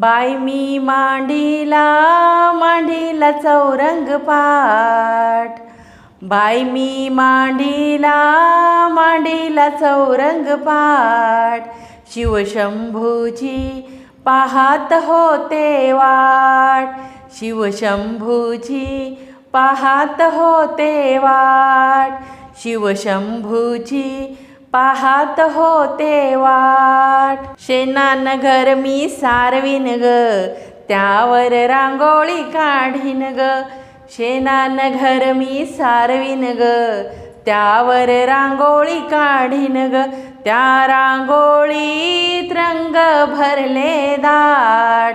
Bye मी मांडीला मांडीला चौरंग पाठ. बाय मी मांडीला मांडीला चौरंग पाठ. शिवशंभूची पाहात होते वाट. शिवशंभूची पाहात होते वाट. शिवशंभूची पाहात होते वाट. शेणान घर मी सारवीन ग. त्यावर रांगोळी काढीन ग. शेणान घर मी सारवीन ग. त्यावर रांगोळी काढीन ग. त्या रांगोळीत रंग भरले दाट.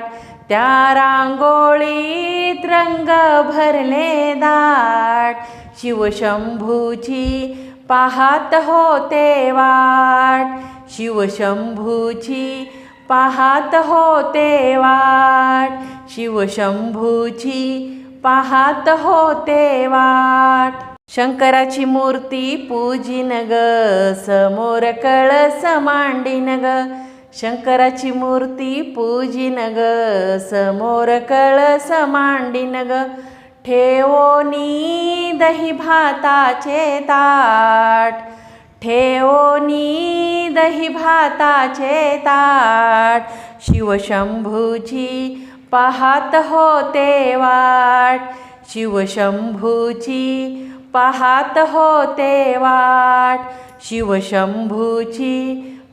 त्या रांगोळीत रंग भरले दाट. शिवशंभूची पाहात होते वाट. शिवशंभूची पाहात होते वाट. शिवशंभूची पाहात होते वाट. शंकराची मूर्ती पूजिन ग समोर कळस मांडीन ग. शंकराची मूर्ती पूजिन ग समोर कळस मांडीन ग. ठेवोनी दही भाताचे ताट. ठेवोनी दही भाताचे ताट. शिवशंभूची पाहात होते वाट. शिवशंभूची पाहात होते वाट. शिवशंभूची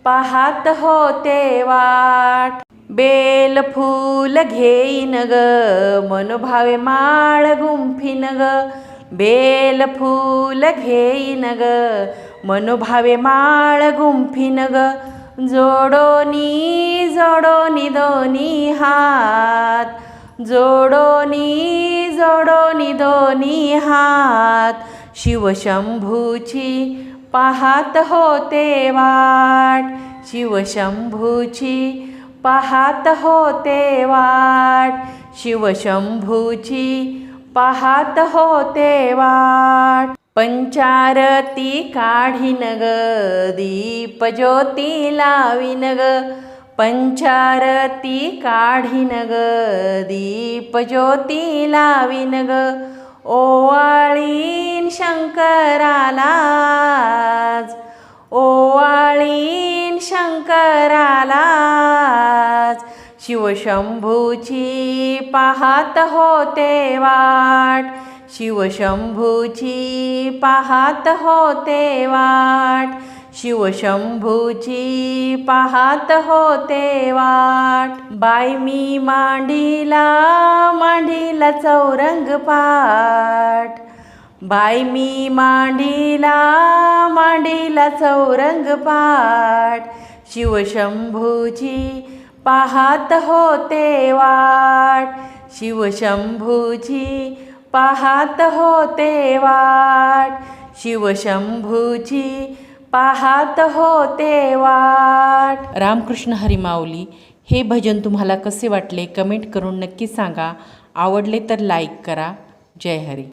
पाहात होते वाट. बेल फूल घेईन ग मनोभावे माळ गुंफीन ग. बेल फूल घेईन ग मनोभावे माळ गुंफीन ग जोडोनी जोडोनी दोनी हात जोडोनी जोडोनी दोनी हात शिवशंभूची पाहात होते वाट शिवशंभूची पाहात होते वाट शिवशंभूची पाहात होते वाट पंचारती काढीन ग दीप ज्योती लावीन ग. पंचारती काढीन ग दीप ज्योती लावीन ग. ओवाळीन शंकरालाज ओवाळीन शंकरालाज शिवशंभूची पाहात होते वाट शिवशंभूची पाहात होते वाट. शिवशंभूची पाहात होते वाट. बाय मी मांडीला मांडीला चौरंग पाठ. बाय मी मांडीला मांडीला चौरंग पाठ. शिवशंभूची पाहात होते वाट. शिवशंभूची पाहात होते वाट. शिवशंभूची पाहात होते वाट. रामकृष्ण हरिमाऊली हे भजन तुम्हाला कसे वाटले? कमेंट करून नक्की सांगा. आवडले तर लाईक करा. जय हरी.